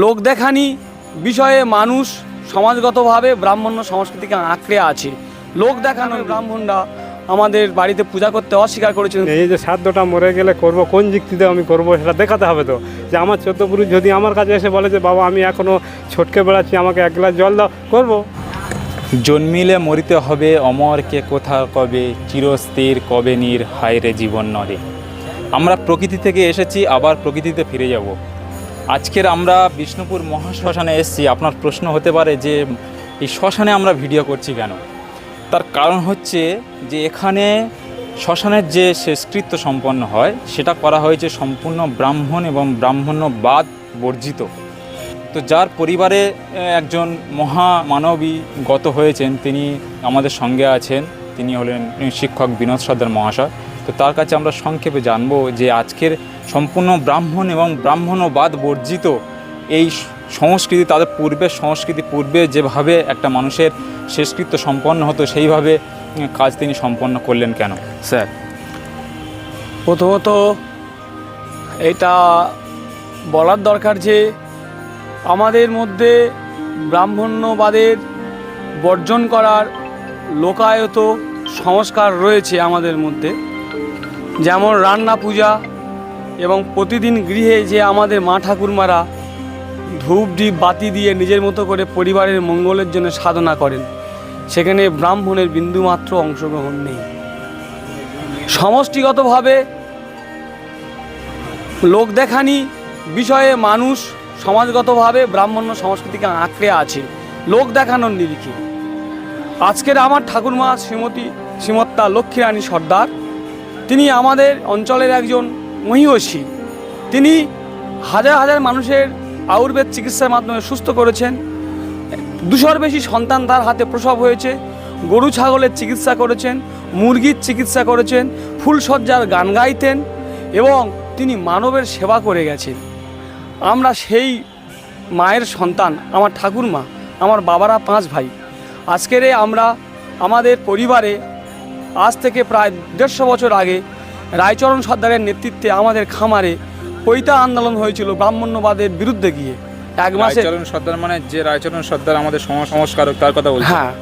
লোক দেখানি বিষয়ে মানুষ সমাজগতভাবে ব্রাহ্মণ্য সংস্কৃতিকে আঁকড়ে আছে। লোক দেখানো ব্রাহ্মণরা আমাদের বাড়িতে পূজা করতে অস্বীকার করেছেন এই যে সাধ্যটা মরে গেলে করব কোন যুক্তিতে আমি করব সেটা দেখাতে হবে তো। যে আমার চোদ্দ পুরুষ যদি আমার কাছে এসে বলে যে বাবা আমি এখনও ছটকে বেড়াচ্ছি আমাকে এক গ্লাস জল দাও করব। জন্মিলে মরিতে হবে অমরকে কোথা কবে চিরস্থির কবে নীর হায়রে জীবন নরে আমরা প্রকৃতি থেকে এসেছি আবার প্রকৃতিতে ফিরে যাব। আজকের আমরা বিষ্ণুপুর মহাশ্মশানে এসেছি। আপনার প্রশ্ন হতে পারে যে, এই শ্মশানে আমরা ভিডিও করছি কেন? তার কারণ হচ্ছে যে, এখানে শ্মশানের যে শেষকৃত্য সম্পন্ন হয়, সেটা করা হয়েছে সম্পূর্ণ ব্রাহ্মণ এবং ব্রাহ্মণ্যবাদ বর্জিত। তো যার পরিবারে একজন মহামানবী গত হয়েছেন, তিনি আমাদের সঙ্গে আছেন। তিনি হলেন শিক্ষক বিনোদ সর্দার মহাশয়। তো তার কাছে আমরা সংক্ষেপে জানব যে, আজকের সম্পূর্ণ ব্রাহ্মণ এবং ব্রাহ্মণবাদ বর্জিত এই সংস্কৃতি, তাদের পূর্বের সংস্কৃতি, পূর্বে যেভাবে একটা মানুষের শেষকৃত্য সম্পন্ন হতো, সেইভাবে কাজ তিনি সম্পন্ন করলেন কেন? স্যার, প্রথমত এটা বলার দরকার যে আমাদের মধ্যে ব্রাহ্মণ্যবাদের বর্জন করার লোকায়ত সংস্কার রয়েছে আমাদের মধ্যে। যেমন রান্না পূজা এবং প্রতিদিন গৃহে যে আমাদের মা ঠাকুরমারা ধূপ ডিপ বাতি দিয়ে নিজের মতো করে পরিবারের মঙ্গলের জন্য সাধনা করেন, সেখানে ব্রাহ্মণের বিন্দুমাত্র অংশগ্রহণ নেই। সমষ্টিগতভাবে লোক দেখানি বিষয়ে মানুষ সমাজগতভাবে ব্রাহ্মণ্য সংস্কৃতিকে আঁকড়ে আছে, লোক দেখানোর নিরিখে। আজকের আমার ঠাকুরমা শ্রীমতী, শ্রীমত্তা লক্ষ্মীরানী সর্দার, তিনি আমাদের অঞ্চলের একজন মহিষী তিনি হাজার হাজার মানুষের আয়ুর্বেদ চিকিৎসার মাধ্যমে সুস্থ করেছেন। দুশোর বেশি সন্তান তার হাতে প্রসব হয়েছে। গরু ছাগলের চিকিৎসা করেছেন, মুরগির চিকিৎসা করেছেন ফুলসজ্জার গান গাইতেন এবং তিনি মানবের সেবা করে গেছেন। আমরা সেই মায়ের সন্তান, আমার ঠাকুরমা, আমার বাবারা পাঁচ ভাই। আজকের আমরা আমাদের পরিবারে আজ থেকে প্রায় দেড়শো বছর আগে রায়চরণ সর্দারের নেতৃত্বে আমাদের খামারে পৈতা আন্দোলন হয়েছিল ব্রাহ্মণ্যবাদের বিরুদ্ধে গিয়ে। এক মাসে রায়চরণ সর্দার মানে যে রায়চরণ সর্দার আমাদের সংস্কারক তার কথা বলছি। হ্যাঁ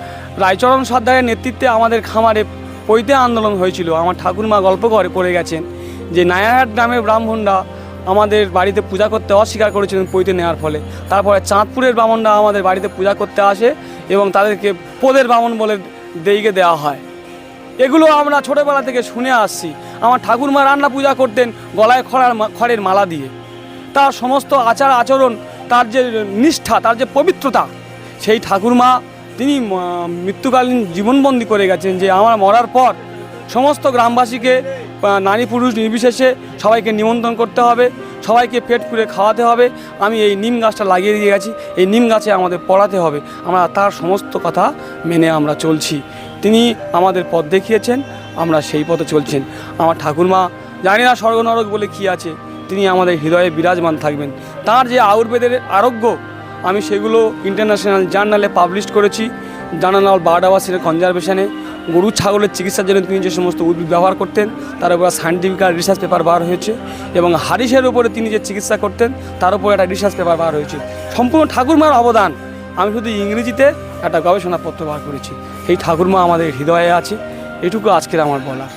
রায়চরণ সর্দারের নেতৃত্বে আমাদের খামারে পৈতে আন্দোলন হয়েছিল। আমার ঠাকুরমা গল্প করে করে গেছেন যে নায়ারহাট গ্রামের ব্রাহ্মণরা আমাদের বাড়িতে পূজা করতে অস্বীকার করেছিলেন পৈতে নেওয়ার ফলে। তারপরে চাঁদপুরের ব্রাহ্মণরা আমাদের বাড়িতে পূজা করতে আসে এবং তাদেরকে পোদের ব্রাহ্মণ বলে দেইকে দেওয়া হয়। এগুলো আমরা ছোটোবেলা থেকে শুনে আসছি। আমার ঠাকুরমা রান্না পূজা করতেন গলায় খড়ার খড়ের মালা দিয়ে। তার সমস্ত আচার আচরণ, তার যে নিষ্ঠা, তার যে পবিত্রতা, সেই ঠাকুরমা তিনি মৃত্যুকালীন জীবনবন্দি করে গেছেন যে আমার মরার পর সমস্ত গ্রামবাসীকে নারী পুরুষ নির্বিশেষে সবাইকে নিমন্ত্রণ করতে হবে, সবাইকে পেট পুড়ে খাওয়াতে হবে। আমি এই নিম গাছটা লাগিয়ে দিয়ে গেছি, এই নিম গাছে আমাদের পড়াতে হবে। আমরা তার সমস্ত কথা মেনে আমরা চলছি। তিনি আমাদের পথ দেখিয়েছেন, আমরা সেই পথে চলছেন। আমার ঠাকুরমা জানি না স্বর্গ নরক বলে কি আছে, তিনি আমাদের হৃদয়ে বিরাজমান থাকবেন। তার যে আয়ুর্বেদের আরোগ্য, আমি সেগুলো ইন্টারন্যাশনাল জার্নালে পাবলিশ করেছি জার্নাল বায়োডাভার্সিটি কনজারভেশনে। গরু, ছাগলের চিকিৎসার জন্য তিনি যে সমস্ত উদ্ভিদ ব্যবহার করতেন, তার উপর সায়েন্টিফিক রিসার্চ পেপার বার হয়েছে এবং হারিসের উপরে তিনি যে চিকিৎসা করতেন, তার উপর একটা রিসার্চ পেপার বার হয়েছে। সম্পূর্ণ ঠাকুরমার অবদান। আমি শুধু ইংরেজিতে একটা গবেষণাপত্র বার করেছি। এই ঠাকুরমা আমাদের হৃদয়ে আছে, এটুকু আজকের আমার বলার।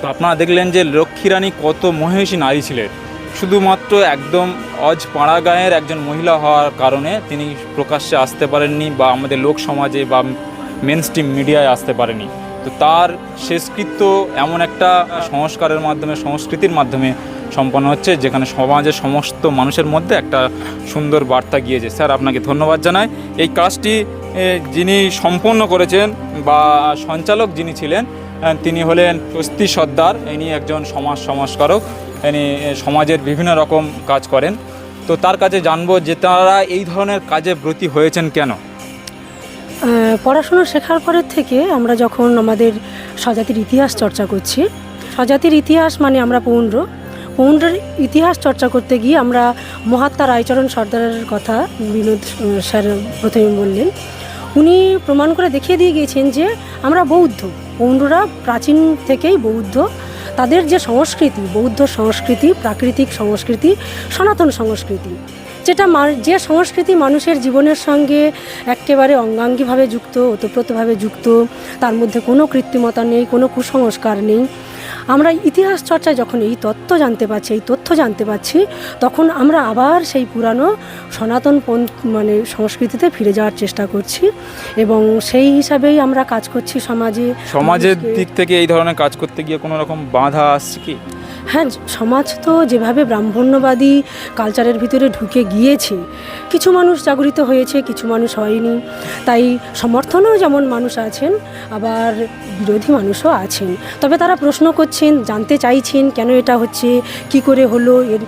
তো আপনারা দেখলেন যে লক্ষ্মীরানী কত মহিষী নারী ছিলেন। শুধুমাত্র একদম অজ পাড়া গাঁয়ের একজন মহিলা হওয়ার কারণে তিনি প্রকাশ্যে আসতে পারেননি বা আমাদের লোক সমাজে বা মেন স্ট্রিম মিডিয়ায় আসতে পারেনি। তো তার শেষকৃত্য এমন একটা সংস্কারের মাধ্যমে, সংস্কৃতির মাধ্যমে সম্পন্ন হচ্ছে, যেখানে সমাজের সমস্ত মানুষের মধ্যে একটা সুন্দর বার্তা গিয়েছে। স্যার, আপনাকে ধন্যবাদ জানাই। এই কাজটি যিনি সম্পন্ন করেছেন বা সঞ্চালক যিনি ছিলেন তিনি হলেন স্বস্তি সর্দার। ইনি একজন সমাজ সংস্কারক। ইনি সমাজের বিভিন্ন রকম কাজ করেন। তো তার কাছে জানব যে তারা এই ধরনের কাজে ব্রতী হয়েছেন কেন? পড়াশোনা শেখার পরের থেকে আমরা যখন আমাদের স্বজাতির ইতিহাস চর্চা করছি, স্বজাতির ইতিহাস মানে আমরা পৌন্ড্র। পৌন্ড্রের ইতিহাস চর্চা করতে গিয়ে আমরা মহাত্মা রায়চরণ সর্দারের কথা বিনোদ স্যার প্রথমে বললেন। উনি প্রমাণ করে দেখিয়ে দিয়ে গিয়েছেন যে আমরা বৌদ্ধ। পৌন্ডরা প্রাচীন থেকেই বৌদ্ধ। তাদের যে সংস্কৃতি, বৌদ্ধ সংস্কৃতি, প্রাকৃতিক সংস্কৃতি, সনাতন সংস্কৃতি, যেটা যে সংস্কৃতি মানুষের জীবনের সঙ্গে একেবারে অঙ্গাঙ্গিভাবে যুক্ত, ওতপ্রোতভাবে যুক্ত, তার মধ্যে কোনো কৃত্রিমতা নেই, কোনো কুসংস্কার নেই। আমরা ইতিহাস চর্চায় যখন এই তত্ত্ব জানতে পারছি এই তথ্য জানতে পারছি তখন আমরা আবার সেই পুরানো সনাতন মানে সংস্কৃতিতে ফিরে যাওয়ার চেষ্টা করছি এবং সেই হিসাবেই আমরা কাজ করছি সমাজে। সমাজের দিক থেকে এই ধরনের কাজ করতে গিয়ে কোনো রকম বাধা আসছে কি? হ্যাঁ সমাজ তো যেভাবে ব্রাহ্মণ্যবাদী কালচারের ভিতরে ঢুকে গিয়েছে কিছু মানুষ জাগরিত হয়েছে কিছু মানুষ হয়নি। তাই সমর্থনও যেমন মানুষ আছেন আবার বিরোধী মানুষও আছেন। তবে তারা প্রশ্ন করছেন, জানতে চাইছেন কেন এটা হচ্ছে, কি করে হলো, এর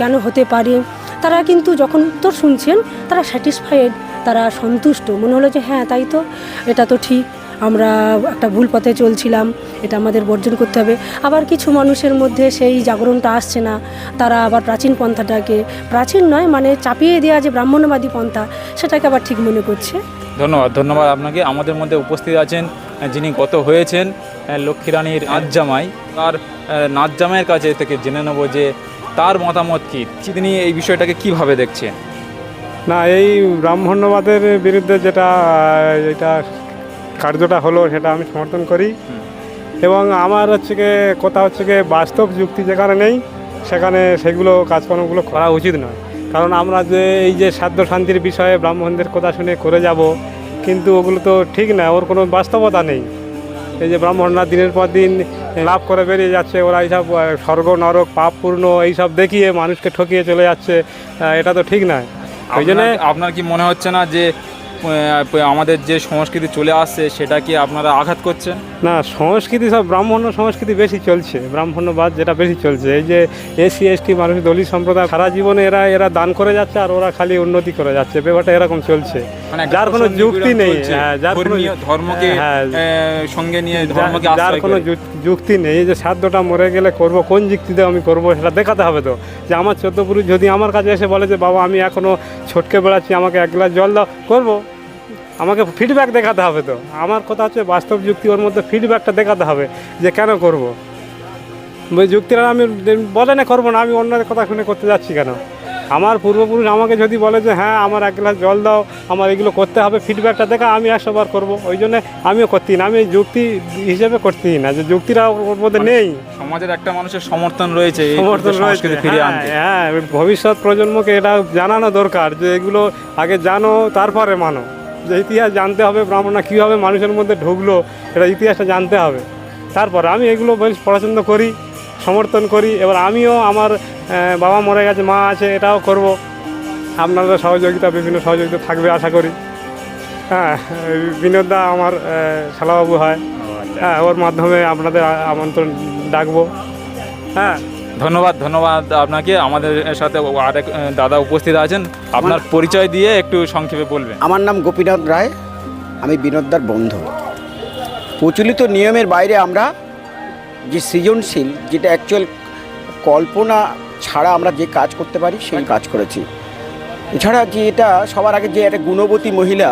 কেন হতে পারে। তারা কিন্তু যখন উত্তর শুনছেন, তারা স্যাটিসফাইড তারা সন্তুষ্ট। মনে হলো যে হ্যাঁ তাই তো, এটা তো ঠিক। আমরা একটা ভুল পথে চলছিলাম, এটা আমাদের বর্জন করতে হবে। আবার কিছু মানুষের মধ্যে সেই জাগরণটা আসছে না। তারা আবার প্রাচীন পন্থাটাকে, প্রাচীন নয় মানে চাপিয়ে দেওয়া যে ব্রাহ্মণবাদী পন্থা, সেটাকে আবার ঠিক মনে করছে। ধন্যবাদ ধন্যবাদ আপনাকে। আমাদের মধ্যে উপস্থিত আছেন যিনি গত হয়েছেন লক্ষ্মীরানীর নাচ জামাই। তার আহ, নাচ জামাইয়ের কাছে থেকে জেনে নেব যে তার মতামত কী। তিনি এই বিষয়টাকে কীভাবে দেখছেন? না এই ব্রাহ্মণ্যবাদের বিরুদ্ধে যেটা এটা কার্যটা হলো সেটা আমি সমর্থন করি। এবং আমার হচ্ছে গিয়ে কথা হচ্ছে গিয়ে বাস্তব যুক্তি যেখানে নেই সেখানে সেগুলো কাজকর্মগুলো করা উচিত নয়। কারণ আমরা যে এই যে সাধ্য শান্তির বিষয়ে ব্রাহ্মণদের কথা শুনে করে যাব কিন্তু ওগুলো তো ঠিক না ওর কোনো বাস্তবতা নেই। এই যে ব্রাহ্মণরা দিনের পর দিন লাভ করে বেরিয়ে যাচ্ছে ওরা এইসব স্বর্গ নরক পাপপূর্ণ এইসব দেখিয়ে মানুষকে ঠকিয়ে চলে যাচ্ছে এটা তো ঠিক নয়। ওই জন্য আপনার- কি মনে হচ্ছে না যে আমাদের যে সংস্কৃতি চলে আসছে সেটা কি আপনারা আঘাত করছেন? না সংস্কৃতি সব ব্রাহ্মণ্য সংস্কৃতি বেশি চলছে ব্রাহ্মণ্যবাদ যেটা বেশি চলছে। এই যে এসসি এসটি মানুষ দলিত সম্প্রদায় সারা জীবনে এরা এরা দান করে যাচ্ছে আর ওরা খালি উন্নতি করে যাচ্ছে। ব্যাপারটা এরকম চলছে। মানে যার কোনো যুক্তি নেই হ্যাঁ, যার কোনো ধর্মকে হ্যাঁ, সঙ্গে নিয়ে ধর্মকে যার কোনো যুক্তি নেই যে সাধ্যটা মরে গেলে করব কোন যুক্তিতে আমি করব সেটা দেখাতে হবে তো। যে আমার চোদ্দ পুরুষ যদি আমার কাছে এসে বলে যে বাবা আমি এখনও ছটকে বেড়াচ্ছি আমাকে এক গ্লাস জল দাও করব। আমাকে ফিডব্যাক দেখাতে হবে তো। আমার কথা হচ্ছে বাস্তব যুক্তি ওর মধ্যে ফিডব্যাকটা দেখাতে হবে যে কেন করব। ওই যুক্তিটা আমি বলে না করব না আমি অন্যের কথা শুনে করতে যাচ্ছি কেন? আমার পূর্বপুরুষ আমাকে যদি বলে যে হ্যাঁ আমার এক গ্লাস জল দাও আমার এগুলো করতে হবে ফিডব্যাকটা দেখা আমি একশো বার করব। ওই জন্য আমিও করতেই না আমি যুক্তি হিসেবে করতেই না যে যুক্তিটা ওর মধ্যে নেই। সমাজের একটা মানুষের সমর্থন রয়েছে সমর্থন রয়েছে। হ্যাঁ, হ্যাঁ ভবিষ্যৎ প্রজন্মকে এটা জানানো দরকার যে এগুলো আগে জানো তারপরে মানো। যে ইতিহাস জানতে হবে ব্রাহ্মণরা কীভাবে মানুষের মধ্যে ঢুকলো এটা ইতিহাসটা জানতে হবে। তারপরে আমি এগুলো বেশ পছন্দ করি সমর্থন করি এবার আমিও আমার বাবা মরে গেছে মা আছে এটাও করব। আপনাদের সহযোগিতা বিভিন্ন সহযোগিতা থাকবে আশা করি। হ্যাঁ বিনোদা আমার শালাবাবু হয়। হ্যাঁ ওর মাধ্যমে আপনাদের আমন্ত্রণ ডাকবো হ্যাঁ। ধন্যবাদ ধন্যবাদ আপনাকে। আমাদের সাথে আরেক দাদা উপস্থিত আছেন। আপনার পরিচয় দিয়ে একটু সংক্ষেপে বলবেন। আমার নাম গোপীনাথ রায়। আমি বিনোদদার বন্ধু। প্রচলিত নিয়মের বাইরে আমরা যে সৃজনশীল যেটা অ্যাকচুয়াল কল্পনা ছাড়া আমরা যে কাজ করতে পারি সেই কাজ করেছি। এছাড়া যে এটা সবার আগে যে একটা গুণবতী মহিলা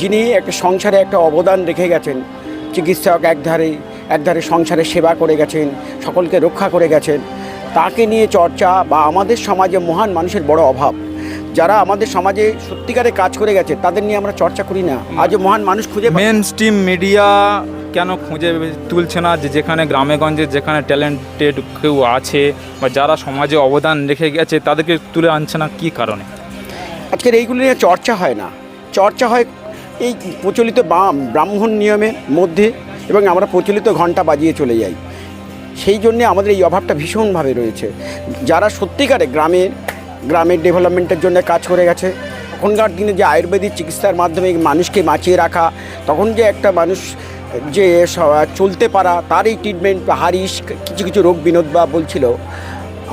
যিনি একটা সংসারে একটা অবদান রেখে গেছেন চিকিৎসক একধারে একধারে সংসারে সেবা করে গেছেন সকলকে রক্ষা করে গেছেন তাকে নিয়ে চর্চা বা আমাদের সমাজে মহান মানুষের বড় অভাব। যারা আমাদের সমাজে সত্যিকারে কাজ করে গেছে তাদের নিয়ে আমরা চর্চা করি না। আজও মহান মানুষ খুঁজে মেন স্ট্রিম মিডিয়া কেন খুঁজে তুলছে না যে যেখানে গ্রামেগঞ্জে যেখানে ট্যালেন্টেড কেউ আছে বা যারা সমাজে অবদান রেখে গেছে তাদেরকে তুলে আনছে না কী কারণে? আজকের এইগুলো নিয়ে চর্চা হয় না। চর্চা হয় এই প্রচলিত ব্রাহ্মণ নিয়মের মধ্যে এবং আমরা প্রচলিত ঘণ্টা বাজিয়ে চলে যাই। সেই জন্যে আমাদের এই অভাবটা ভীষণভাবে রয়েছে। যারা সত্যিকারে গ্রামের গ্রামের ডেভেলপমেন্টের জন্য কাজ করে গেছে, তখনকার দিনে যে আয়ুর্বেদিক চিকিৎসার মাধ্যমে মানুষকে বাঁচিয়ে রাখা, তখন যে একটা মানুষ যে চলতে পারা তার এই ট্রিটমেন্ট হারিস কিছু কিছু রোগ বিনোদ বা বলছিল,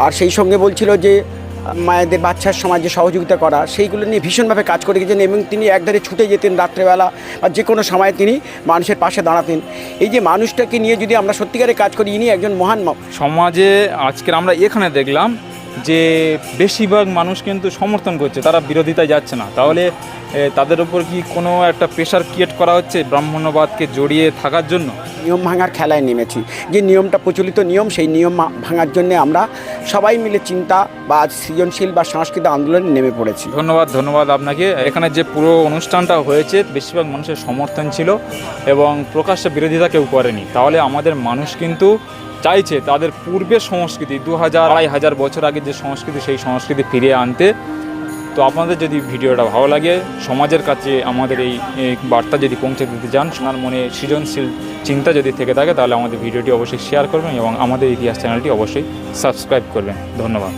আর সেই সঙ্গে বলছিল যে মায়েদের বাচ্চার সময় যে সহযোগিতা করা, সেইগুলো নিয়ে ভীষণভাবে কাজ করে গেছেন এবং তিনি একধারে ছুটে যেতেন রাত্রেবেলা বা যে কোনো সময় তিনি মানুষের পাশে দাঁড়াতেন। এই যে মানুষটাকে নিয়ে যদি আমরা সত্যিকারে কাজ করি, ইনি একজন মহান সমাজে আজকের আমরা এখানে দেখলাম যে বেশিরভাগ মানুষ কিন্তু সমর্থন করছে তারা বিরোধিতায় যাচ্ছে না। তাহলে তাদের উপর কি কোনো একটা প্রেশার ক্রিয়েট করা হচ্ছে ব্রাহ্মণ্যবাদকে জড়িয়ে থাকার জন্য? নিয়ম ভাঙার খেলায় নেমেছি। যে নিয়মটা প্রচলিত নিয়ম সেই নিয়ম ভাঙার জন্য আমরা সবাই মিলে চিন্তা বা সৃজনশীল বা সাংস্কৃতিক আন্দোলনে নেমে পড়েছি। ধন্যবাদ ধন্যবাদ আপনাকে। এখানে যে পুরো অনুষ্ঠানটা হয়েছে বেশিরভাগ মানুষের সমর্থন ছিল এবং প্রকাশ্যে বিরোধিতা কেউ করেনি। তাহলে আমাদের মানুষ কিন্তু চাইছে তাদের পূর্বের সংস্কৃতি, দু হাজার আড়াই হাজার বছর আগে যে সংস্কৃতি, সেই সংস্কৃতি ফিরিয়ে আনতে। তো আপনাদের যদি ভিডিওটা ভালো লাগে, সমাজের কাছে আমাদের এই বার্তা যদি পৌঁছে দিতে চান, সোনার মনে সৃজনশীল চিন্তা যদি থেকে থাকে, তাহলে আমাদের ভিডিওটি অবশ্যই শেয়ার করবেন এবং আমাদের ইতিহাস চ্যানেলটি অবশ্যই সাবস্ক্রাইব করবেন। ধন্যবাদ।